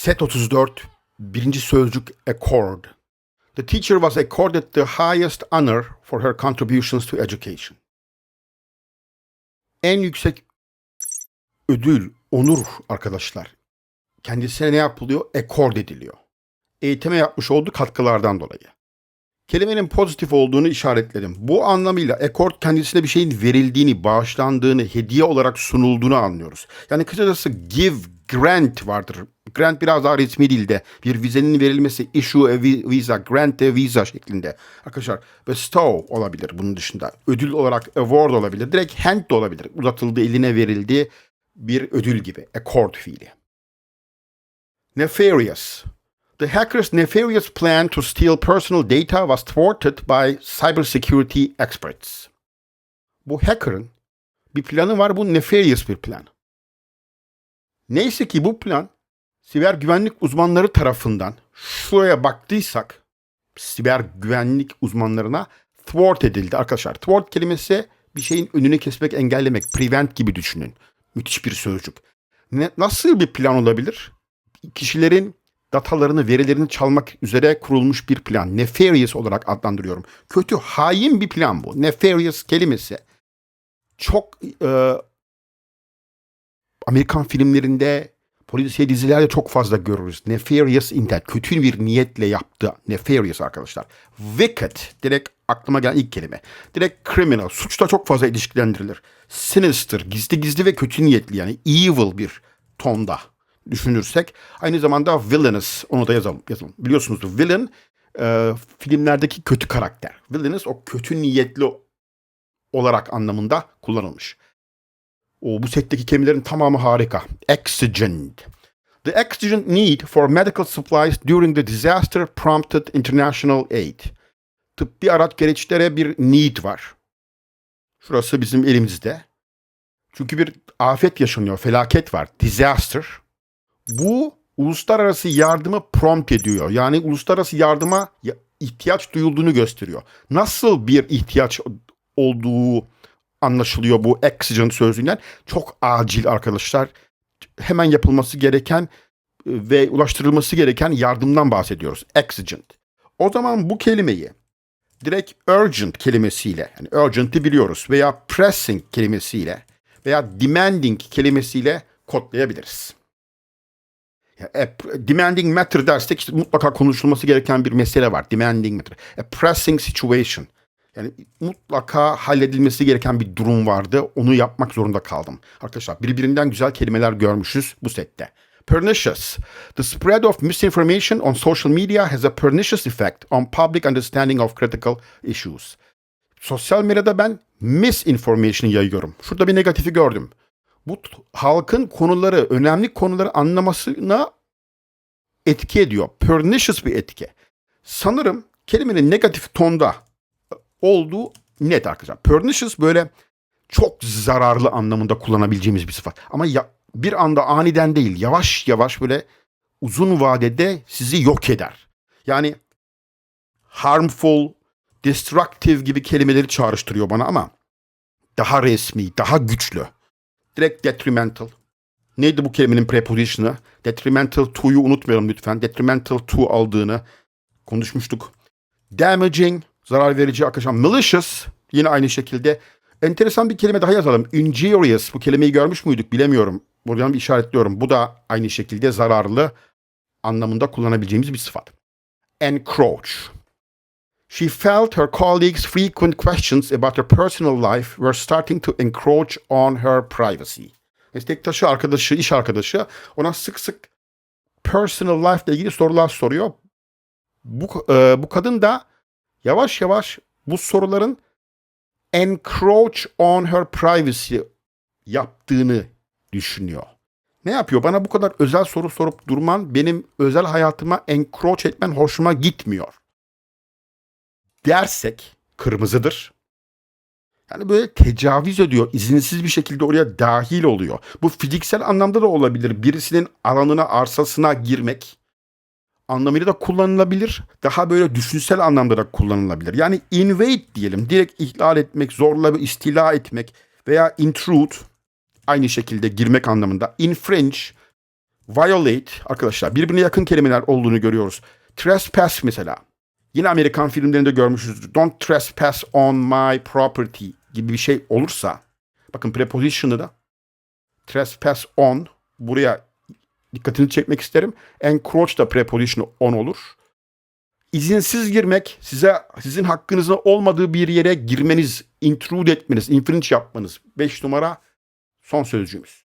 Set 34, birinci sözcük accord. The teacher was accorded the highest honor for her contributions to education. En yüksek ödül, onur arkadaşlar. Kendisine ne yapılıyor? Accord ediliyor. Eğitime yapmış olduğu katkılardan dolayı. Kelimenin pozitif olduğunu işaretledim. Bu anlamıyla accord kendisine bir şeyin verildiğini, bağışlandığını, hediye olarak sunulduğunu anlıyoruz. Yani kısacası give, grant vardır. Grant biraz daha resmi dilde. Bir vizenin verilmesi, issue a visa, grant a visa şeklinde. Arkadaşlar bestow olabilir bunun dışında. Ödül olarak award olabilir. Direkt hand de olabilir. Uzatıldı, eline verildi bir ödül gibi. Accord fiili. Nefarious. The hackers' nefarious plan to steal personal data was thwarted by cybersecurity experts. Bu hacker'ın bir planı var. Bu nefarious bir plan. Neyse ki bu plan siber güvenlik uzmanları tarafından şuraya baktıysak siber güvenlik uzmanlarına thwart edildi arkadaşlar. Thwart kelimesi bir şeyin önünü kesmek, engellemek, prevent gibi düşünün. Müthiş bir sözcük. Ne, nasıl bir plan olabilir? Kişilerin datalarını, verilerini çalmak üzere kurulmuş bir plan. Nefarious olarak adlandırıyorum. Kötü, hain bir plan bu. Nefarious kelimesi çok e, Amerikan filmlerinde, polisiye dizilerde çok fazla görürüz. Nefarious intent, kötü bir niyetle yaptı. Nefarious arkadaşlar. Wicked, direkt aklıma gelen ilk kelime. Direkt criminal, suçla çok fazla ilişkilendirilir. Sinister, gizli gizli ve kötü niyetli yani evil bir tonda düşünürsek. Aynı zamanda villainous, onu da yazalım. yazalım. Biliyorsunuz villain e, filmlerdeki kötü karakter. Villainous o kötü niyetli olarak anlamında kullanılmış. O bu setteki kelimelerin tamamı harika. Exigent. The exigent need for medical supplies during the disaster prompted international aid. Tıbbi araç gereçlere bir need var. Şurası bizim elimizde. Çünkü bir afet yaşanıyor, felaket var. Disaster. Bu uluslararası yardımı prompt ediyor. Yani uluslararası yardıma ihtiyaç duyulduğunu gösteriyor. Nasıl bir ihtiyaç olduğu anlaşılıyor bu exigent sözünden. Çok acil arkadaşlar. Hemen yapılması gereken e, ve ulaştırılması gereken yardımdan bahsediyoruz. Exigent. O zaman bu kelimeyi direkt urgent kelimesiyle, yani urgent'i biliyoruz veya pressing kelimesiyle veya demanding kelimesiyle kodlayabiliriz. A demanding matter dersek işte mutlaka konuşulması gereken bir mesele var. Demanding matter. A pressing situation. Yani mutlaka halledilmesi gereken bir durum vardı. Onu yapmak zorunda kaldım. Arkadaşlar birbirinden güzel kelimeler görmüşüz bu sette. Pernicious. The spread of misinformation on social media has a pernicious effect on public understanding of critical issues. Sosyal medyada ben misinformation yayıyorum. Şurada bir negatifi gördüm. Bu halkın konuları, önemli konuları anlamasına etki ediyor. Pernicious bir etki. Sanırım kelimenin negatif tonda olduğu net arkadaşlar. Pernicious böyle çok zararlı anlamında kullanabileceğimiz bir sıfat. Ama ya, bir anda aniden değil yavaş yavaş böyle uzun vadede sizi yok eder. Yani harmful, destructive gibi kelimeleri çağrıştırıyor bana ama daha resmi, daha güçlü. Direkt detrimental. Neydi bu kelimenin preposition'ı? Detrimental to'yu unutmayalım lütfen. Detrimental to aldığını konuşmuştuk. Damaging, zarar verici arkadaşlar. Malicious, yine aynı şekilde. Enteresan bir kelime daha yazalım. Injurious, bu kelimeyi görmüş müydük bilemiyorum. Buradan bir işaretliyorum. Bu da aynı şekilde zararlı anlamında kullanabileceğimiz bir sıfat. Encroach. She felt her colleagues' frequent questions about her personal life were starting to encroach on her privacy. Meslektaşı, arkadaşı, iş arkadaşı ona sık sık personal life ile ilgili sorular soruyor. Bu, e, bu kadın da yavaş yavaş bu soruların encroach on her privacy yaptığını düşünüyor. Ne yapıyor? Bana bu kadar özel soru sorup durman benim özel hayatıma encroach etmen hoşuma gitmiyor. Dersek kırmızıdır. Yani böyle tecavüz ediyor. izinsiz bir şekilde oraya dahil oluyor. Bu fiziksel anlamda da olabilir. Birisinin alanına, arsasına girmek anlamıyla da kullanılabilir. Daha böyle düşünsel anlamda da kullanılabilir. Yani invade diyelim. Direkt ihlal etmek, zorla istila etmek veya intrude aynı şekilde girmek anlamında. Infringe Violate arkadaşlar birbirine yakın kelimeler olduğunu görüyoruz. Trespass mesela. Yine Amerikan filmlerinde görmüşüzdür. Don't trespass on my property gibi bir şey olursa bakın preposition'ı da trespass on buraya dikkatini çekmek isterim. Encroach da preposition on olur. İzinsiz girmek size sizin hakkınızın olmadığı bir yere girmeniz, intrude etmeniz, infringe yapmanız. 5 numara son sözcüğümüz.